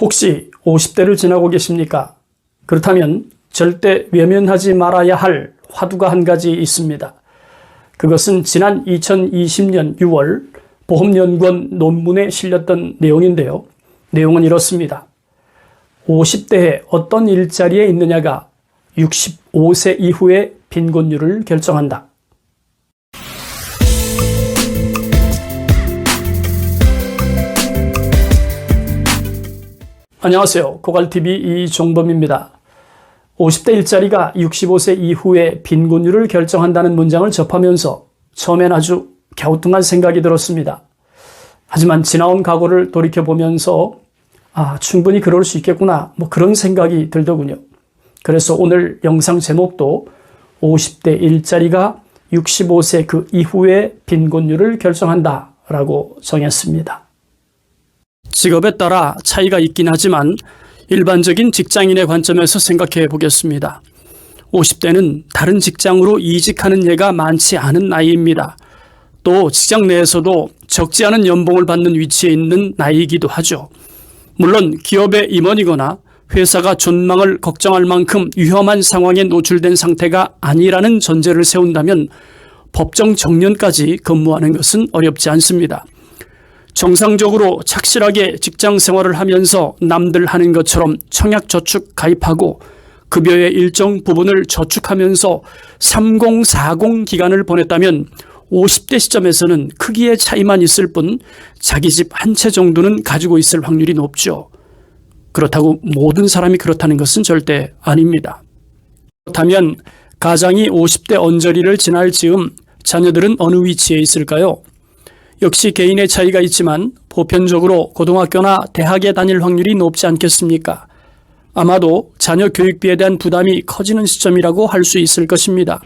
혹시 50대를 지나고 계십니까? 그렇다면 절대 외면하지 말아야 할 화두가 한 가지 있습니다. 그것은 지난 2020년 6월 보험연구원 논문에 실렸던 내용인데요. 내용은 이렇습니다. 50대에 어떤 일자리에 있느냐가 65세 이후의 빈곤율을 결정한다. 안녕하세요. 고갈TV 이종범입니다. 50대 일자리가 65세 이후의 빈곤율을 결정한다는 문장을 접하면서 처음엔 아주 갸우뚱한 생각이 들었습니다. 하지만 지나온 과거를 돌이켜보면서 아, 충분히 그럴 수 있겠구나. 뭐 그런 생각이 들더군요. 그래서 오늘 영상 제목도 50대 일자리가 65세 그 이후의 빈곤율을 결정한다 라고 정했습니다. 직업에 따라 차이가 있긴 하지만 일반적인 직장인의 관점에서 생각해 보겠습니다. 50대는 다른 직장으로 이직하는 예가 많지 않은 나이입니다. 또 직장 내에서도 적지 않은 연봉을 받는 위치에 있는 나이이기도 하죠. 물론 기업의 임원이거나 회사가 존망을 걱정할 만큼 위험한 상황에 노출된 상태가 아니라는 전제를 세운다면 법정 정년까지 근무하는 것은 어렵지 않습니다. 정상적으로 착실하게 직장 생활을 하면서 남들 하는 것처럼 청약저축 가입하고 급여의 일정 부분을 저축하면서 3040 기간을 보냈다면 50대 시점에서는 크기의 차이만 있을 뿐 자기 집 한 채 정도는 가지고 있을 확률이 높죠. 그렇다고 모든 사람이 그렇다는 것은 절대 아닙니다. 그렇다면 가장이 50대 언저리를 지날 즈음 자녀들은 어느 위치에 있을까요? 역시 개인의 차이가 있지만 보편적으로 고등학교나 대학에 다닐 확률이 높지 않겠습니까? 아마도 자녀 교육비에 대한 부담이 커지는 시점이라고 할 수 있을 것입니다.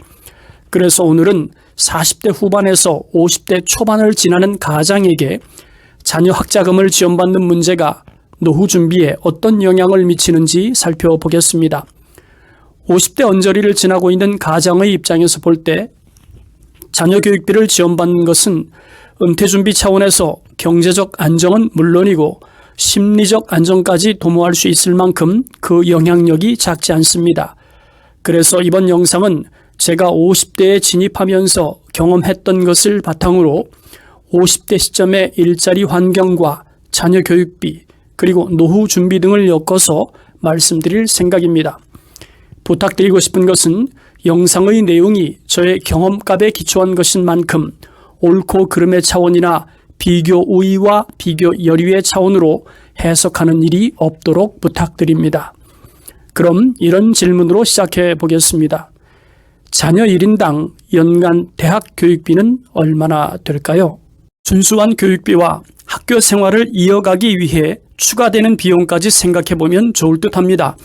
그래서 오늘은 40대 후반에서 50대 초반을 지나는 가장에게 자녀 학자금을 지원받는 문제가 노후 준비에 어떤 영향을 미치는지 살펴보겠습니다. 50대 언저리를 지나고 있는 가장의 입장에서 볼 때 자녀 교육비를 지원받는 것은 은퇴 준비 차원에서 경제적 안정은 물론이고 심리적 안정까지 도모할 수 있을 만큼 그 영향력이 작지 않습니다. 그래서 이번 영상은 제가 50대에 진입하면서 경험했던 것을 바탕으로 50대 시점의 일자리 환경과 자녀 교육비, 그리고 노후 준비 등을 엮어서 말씀드릴 생각입니다. 부탁드리고 싶은 것은 영상의 내용이 저의 경험값에 기초한 것인 만큼 옳고 그름의 차원이나 비교 우위와 비교 열의의 차원으로 해석하는 일이 없도록 부탁드립니다. 그럼 이런 질문으로 시작해 보겠습니다. 자녀 1인당 연간 대학 교육비는 얼마나 될까요? 준수한 교육비와 학교 생활을 이어가기 위해 추가되는 비용까지 생각해 보면 좋을 듯 합니다.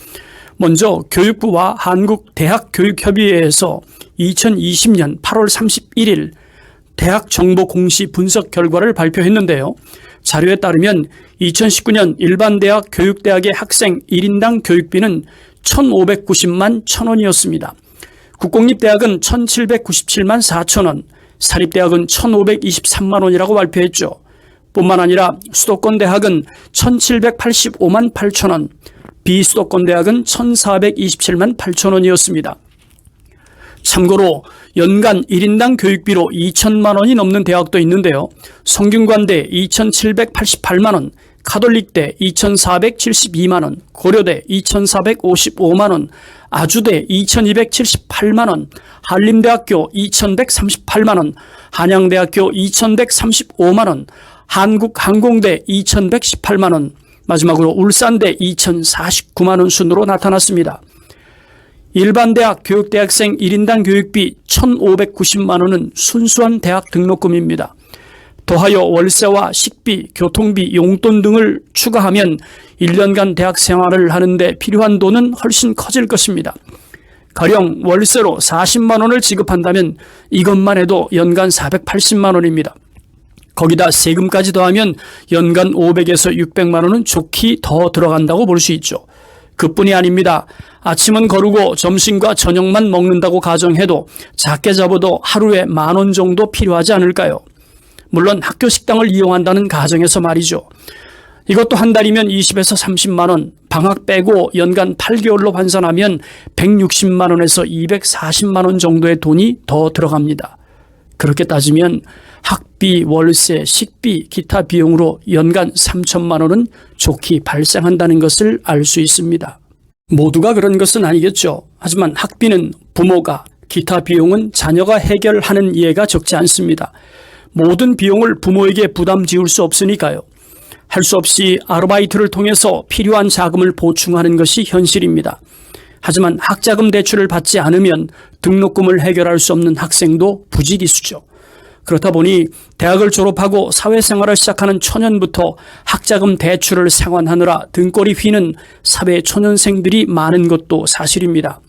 먼저 교육부와 한국대학교육협의회에서 2020년 8월 31일 대학 정보 공시 분석 결과를 발표했는데요. 자료에 따르면 2019년 일반 대학 교육대학의 학생 1인당 교육비는 1,590만 1,000원이었습니다. 국공립대학은 1,797만 4천원, 사립대학은 1,523만 원이라고 발표했죠. 뿐만 아니라 수도권 대학은 1,785만 8천 원, 비수도권 대학은 1,427만 8천 원이었습니다. 참고로 연간 1인당 교육비로 2천만 원이 넘는 대학도 있는데요. 성균관대 2,788만 원, 카톨릭대 2,472만 원, 고려대 2,455만 원, 아주대 2,278만 원, 한림대학교 2,138만 원, 한양대학교 2,135만 원, 한국항공대 2,118만 원, 마지막으로 울산대 2,049만 원 순으로 나타났습니다. 일반 대학 교육대학생 1인당 교육비 1,590만 원은 순수한 대학 등록금입니다. 더하여 월세와 식비, 교통비, 용돈 등을 추가하면 1년간 대학 생활을 하는데 필요한 돈은 훨씬 커질 것입니다. 가령 월세로 40만 원을 지급한다면 이것만 해도 연간 480만 원입니다. 거기다 세금까지 더하면 연간 500에서 600만 원은 좋게 더 들어간다고 볼 수 있죠. 그뿐이 아닙니다. 아침은 거르고 점심과 저녁만 먹는다고 가정해도 작게 잡아도 하루에 만 원 정도 필요하지 않을까요? 물론 학교 식당을 이용한다는 가정에서 말이죠. 이것도 한 달이면 20에서 30만 원, 방학 빼고 연간 8개월로 환산하면 160만 원에서 240만 원 정도의 돈이 더 들어갑니다. 그렇게 따지면 학비, 월세, 식비, 기타 비용으로 연간 3천만 원은 좋게 발생한다는 것을 알 수 있습니다. 모두가 그런 것은 아니겠죠. 하지만 학비는 부모가, 기타 비용은 자녀가 해결하는 예가 적지 않습니다. 모든 비용을 부모에게 부담 지울 수 없으니까요. 할 수 없이 아르바이트를 통해서 필요한 자금을 보충하는 것이 현실입니다. 하지만 학자금 대출을 받지 않으면 등록금을 해결할 수 없는 학생도 부지기수죠. 그렇다 보니 대학을 졸업하고 사회생활을 시작하는 초년부터 학자금 대출을 상환하느라 등골이 휘는 사회 초년생들이 많은 것도 사실입니다.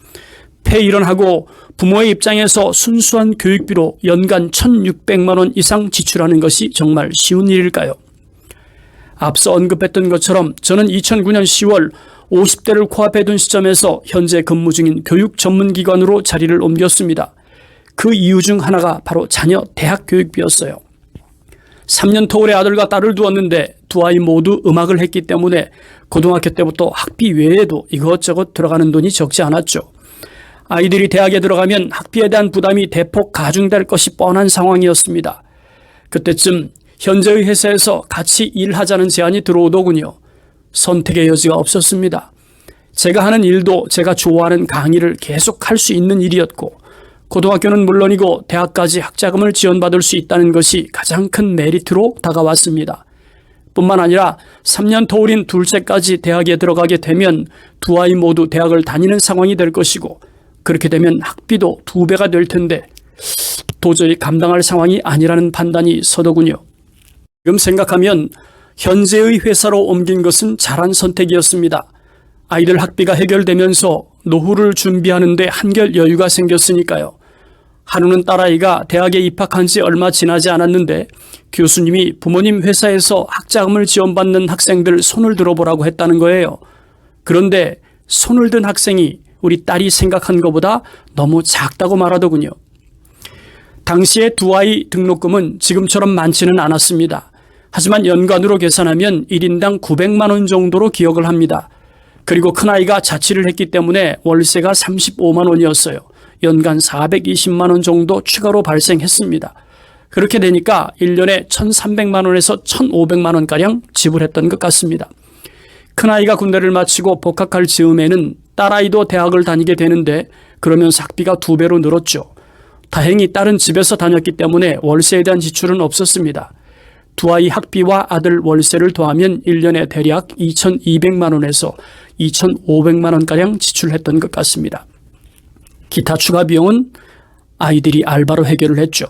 폐일원하고 부모의 입장에서 순수한 교육비로 연간 1,600만 원 이상 지출하는 것이 정말 쉬운 일일까요? 앞서 언급했던 것처럼 저는 2009년 10월 50대를 코앞에 둔 시점에서 현재 근무 중인 교육 전문기관으로 자리를 옮겼습니다. 그 이유 중 하나가 바로 자녀 대학 교육비였어요. 3년 터울의 아들과 딸을 두었는데 두 아이 모두 음악을 했기 때문에 고등학교 때부터 학비 외에도 이것저것 들어가는 돈이 적지 않았죠. 아이들이 대학에 들어가면 학비에 대한 부담이 대폭 가중될 것이 뻔한 상황이었습니다. 그때쯤 현재의 회사에서 같이 일하자는 제안이 들어오더군요. 선택의 여지가 없었습니다. 제가 하는 일도 제가 좋아하는 강의를 계속 할 수 있는 일이었고, 고등학교는 물론이고 대학까지 학자금을 지원받을 수 있다는 것이 가장 큰 메리트로 다가왔습니다. 뿐만 아니라 3년 터울인 둘째까지 대학에 들어가게 되면 두 아이 모두 대학을 다니는 상황이 될 것이고, 그렇게 되면 학비도 두 배가 될 텐데, 도저히 감당할 상황이 아니라는 판단이 서더군요. 지금 생각하면 현재의 회사로 옮긴 것은 잘한 선택이었습니다. 아이들 학비가 해결되면서 노후를 준비하는데 한결 여유가 생겼으니까요. 한우는 딸아이가 대학에 입학한 지 얼마 지나지 않았는데 교수님이 부모님 회사에서 학자금을 지원받는 학생들 손을 들어보라고 했다는 거예요. 그런데 손을 든 학생이 우리 딸이 생각한 것보다 너무 작다고 말하더군요. 당시에 두 아이 등록금은 지금처럼 많지는 않았습니다. 하지만 연간으로 계산하면 1인당 900만 원 정도로 기억을 합니다. 그리고 큰아이가 자취를 했기 때문에 월세가 35만 원이었어요. 연간 420만 원 정도 추가로 발생했습니다. 그렇게 되니까 1년에 1,300만 원에서 1,500만 원가량 지불했던 것 같습니다. 큰아이가 군대를 마치고 복학할 즈음에는 딸아이도 대학을 다니게 되는데 그러면서 학비가 두 배로 늘었죠. 다행히 딸은 집에서 다녔기 때문에 월세에 대한 지출은 없었습니다. 두 아이 학비와 아들 월세를 더하면 1년에 대략 2,200만 원에서 2,500만 원가량 지출했던 것 같습니다. 기타 추가 비용은 아이들이 알바로 해결을 했죠.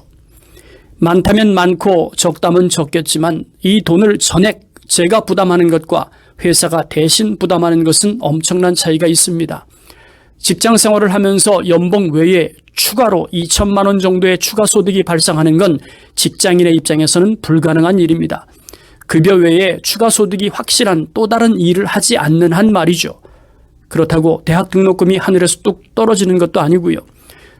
많다면 많고 적다면 적겠지만 이 돈을 전액 제가 부담하는 것과 회사가 대신 부담하는 것은 엄청난 차이가 있습니다. 직장 생활을 하면서 연봉 외에 추가로 2천만 원 정도의 추가 소득이 발생하는 건 직장인의 입장에서는 불가능한 일입니다. 급여 외에 추가 소득이 확실한 또 다른 일을 하지 않는 한 말이죠. 그렇다고 대학 등록금이 하늘에서 뚝 떨어지는 것도 아니고요.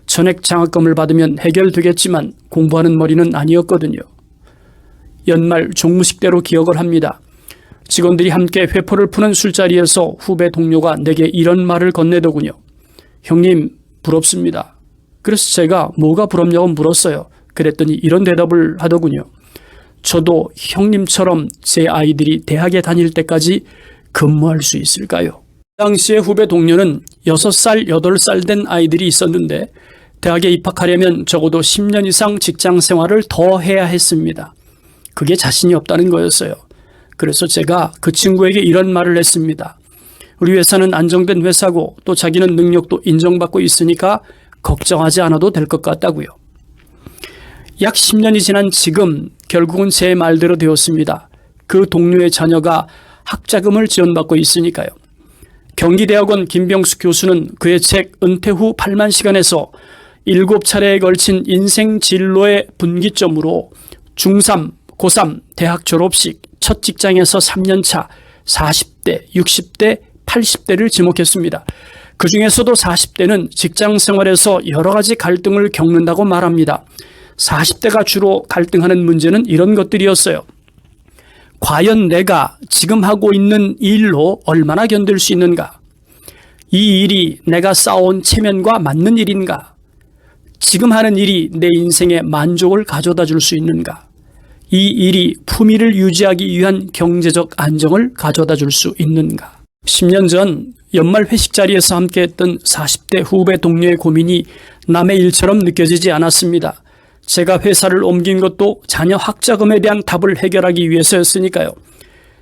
전액 장학금을 받으면 해결되겠지만 공부하는 머리는 아니었거든요. 연말 종무식 때로 기억을 합니다. 직원들이 함께 회포를 푸는 술자리에서 후배 동료가 내게 이런 말을 건네더군요. 형님, 부럽습니다. 그래서 제가 뭐가 부럽냐고 물었어요. 그랬더니 이런 대답을 하더군요. 저도 형님처럼 제 아이들이 대학에 다닐 때까지 근무할 수 있을까요? 당시의 후배 동료는 6살, 8살 된 아이들이 있었는데 대학에 입학하려면 적어도 10년 이상 직장 생활을 더 해야 했습니다. 그게 자신이 없다는 거였어요. 그래서 제가 그 친구에게 이런 말을 했습니다. 우리 회사는 안정된 회사고 또 자기는 능력도 인정받고 있으니까 걱정하지 않아도 될 것 같다고요. 약 10년이 지난 지금 결국은 제 말대로 되었습니다. 그 동료의 자녀가 학자금을 지원받고 있으니까요. 경기대학원 김병수 교수는 그의 책 은퇴 후 8만 시간에서 7차례에 걸친 인생 진로의 분기점으로 중3, 고3, 대학 졸업식, 첫 직장에서 3년차, 40대, 60대, 80대를 지목했습니다. 그 중에서도 40대는 직장 생활에서 여러 가지 갈등을 겪는다고 말합니다. 40대가 주로 갈등하는 문제는 이런 것들이었어요. 과연 내가 지금 하고 있는 일로 얼마나 견딜 수 있는가? 이 일이 내가 쌓아온 체면과 맞는 일인가? 지금 하는 일이 내 인생에 만족을 가져다 줄 수 있는가? 이 일이 품위를 유지하기 위한 경제적 안정을 가져다 줄 수 있는가? 10년 전 연말 회식 자리에서 함께했던 40대 후배 동료의 고민이 남의 일처럼 느껴지지 않았습니다. 제가 회사를 옮긴 것도 자녀 학자금에 대한 답을 해결하기 위해서였으니까요.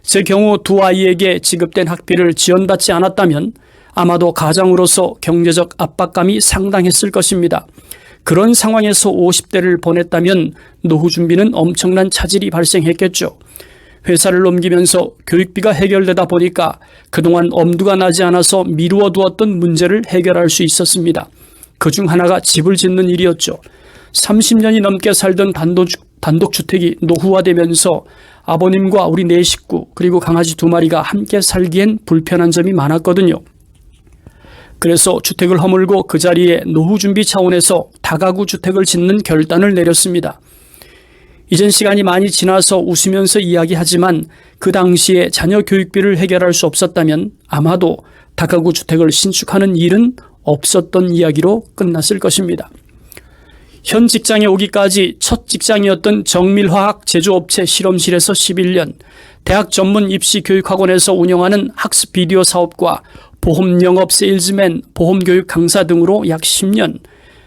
제 경우 두 아이에게 지급된 학비를 지원받지 않았다면 아마도 가장으로서 경제적 압박감이 상당했을 것입니다. 그런 상황에서 50대를 보냈다면 노후 준비는 엄청난 차질이 발생했겠죠. 회사를 옮기면서 교육비가 해결되다 보니까 그동안 엄두가 나지 않아서 미루어 두었던 문제를 해결할 수 있었습니다. 그 중 하나가 집을 짓는 일이었죠. 30년이 넘게 살던 단독, 단독주택이 노후화되면서 아버님과 우리 네 식구 그리고 강아지 두 마리가 함께 살기엔 불편한 점이 많았거든요. 그래서 주택을 허물고 그 자리에 노후 준비 차원에서 다가구 주택을 짓는 결단을 내렸습니다. 이젠 시간이 많이 지나서 웃으면서 이야기하지만 그 당시에 자녀 교육비를 해결할 수 없었다면 아마도 다가구 주택을 신축하는 일은 없었던 이야기로 끝났을 것입니다. 현 직장에 오기까지 첫 직장이었던 정밀화학 제조업체 실험실에서 11년, 대학 전문 입시 교육학원에서 운영하는 학습 비디오 사업과 보험 영업 세일즈맨, 보험 교육 강사 등으로 약 10년,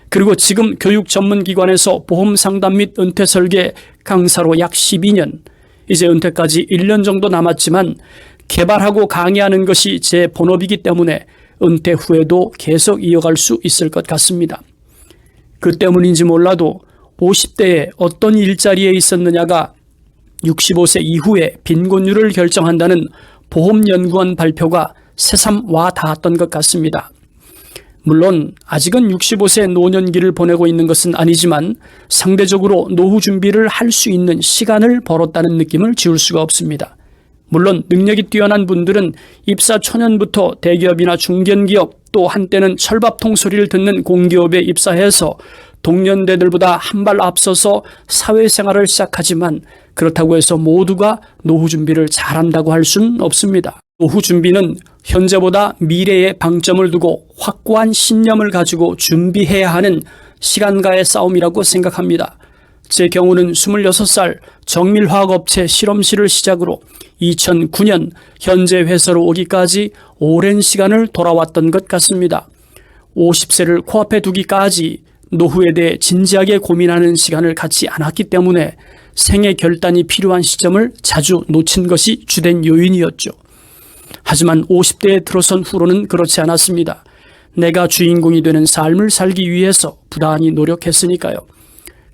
그리고 지금 교육 전문 기관에서 보험 상담 및 은퇴 설계 강사로 약 12년, 이제 은퇴까지 1년 정도 남았지만 개발하고 강의하는 것이 제 본업이기 때문에 은퇴 후에도 계속 이어갈 수 있을 것 같습니다. 그 때문인지 몰라도 50대에 어떤 일자리에 있었느냐가 65세 이후에 빈곤율을 결정한다는 보험연구원 발표가 새삼 와 닿았던 것 같습니다. 물론 아직은 65세 노년기를 보내고 있는 것은 아니지만 상대적으로 노후 준비를 할 수 있는 시간을 벌었다는 느낌을 지울 수가 없습니다. 물론 능력이 뛰어난 분들은 입사 초년부터 대기업이나 중견기업 또 한때는 철밥통 소리를 듣는 공기업에 입사해서 동년대들보다 한 발 앞서서 사회생활을 시작하지만 그렇다고 해서 모두가 노후 준비를 잘한다고 할 수는 없습니다. 노후 준비는 현재보다 미래에 방점을 두고 확고한 신념을 가지고 준비해야 하는 시간과의 싸움이라고 생각합니다. 제 경우는 26살 정밀화학업체 실험실을 시작으로 2009년 현재 회사로 오기까지 오랜 시간을 돌아왔던 것 같습니다. 50세를 코앞에 두기까지 노후에 대해 진지하게 고민하는 시간을 갖지 않았기 때문에 생애 결단이 필요한 시점을 자주 놓친 것이 주된 요인이었죠. 하지만 50대에 들어선 후로는 그렇지 않았습니다. 내가 주인공이 되는 삶을 살기 위해서 부단히 노력했으니까요.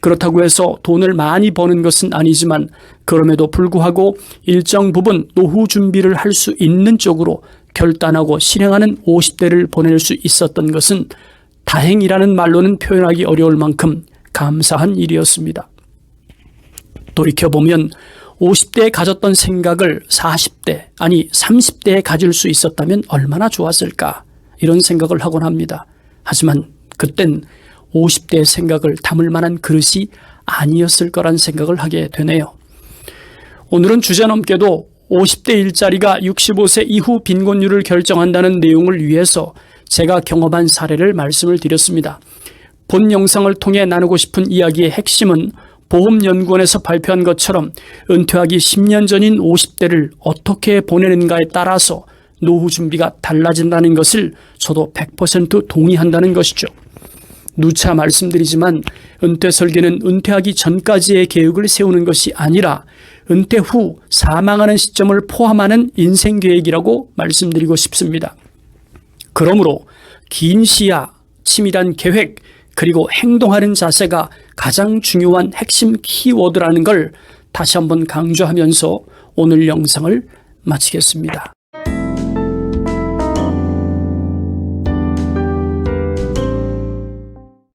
그렇다고 해서 돈을 많이 버는 것은 아니지만 그럼에도 불구하고 일정 부분 노후 준비를 할 수 있는 쪽으로 결단하고 실행하는 50대를 보낼 수 있었던 것은 다행이라는 말로는 표현하기 어려울 만큼 감사한 일이었습니다. 돌이켜보면 50대에 가졌던 생각을 40대, 아니 30대에 가질 수 있었다면 얼마나 좋았을까 이런 생각을 하곤 합니다. 하지만 그땐 50대의 생각을 담을 만한 그릇이 아니었을 거란 생각을 하게 되네요. 오늘은 주제넘게도 50대 일자리가 65세 이후 빈곤율을 결정한다는 내용을 위해서 제가 경험한 사례를 말씀을 드렸습니다. 본 영상을 통해 나누고 싶은 이야기의 핵심은 보험연구원에서 발표한 것처럼 은퇴하기 10년 전인 50대를 어떻게 보내는가에 따라서 노후 준비가 달라진다는 것을 저도 100% 동의한다는 것이죠. 누차 말씀드리지만 은퇴 설계는 은퇴하기 전까지의 계획을 세우는 것이 아니라 은퇴 후 사망하는 시점을 포함하는 인생 계획이라고 말씀드리고 싶습니다. 그러므로 긴 시야, 치밀한 계획, 그리고 행동하는 자세가 가장 중요한 핵심 키워드라는 걸 다시 한번 강조하면서 오늘 영상을 마치겠습니다.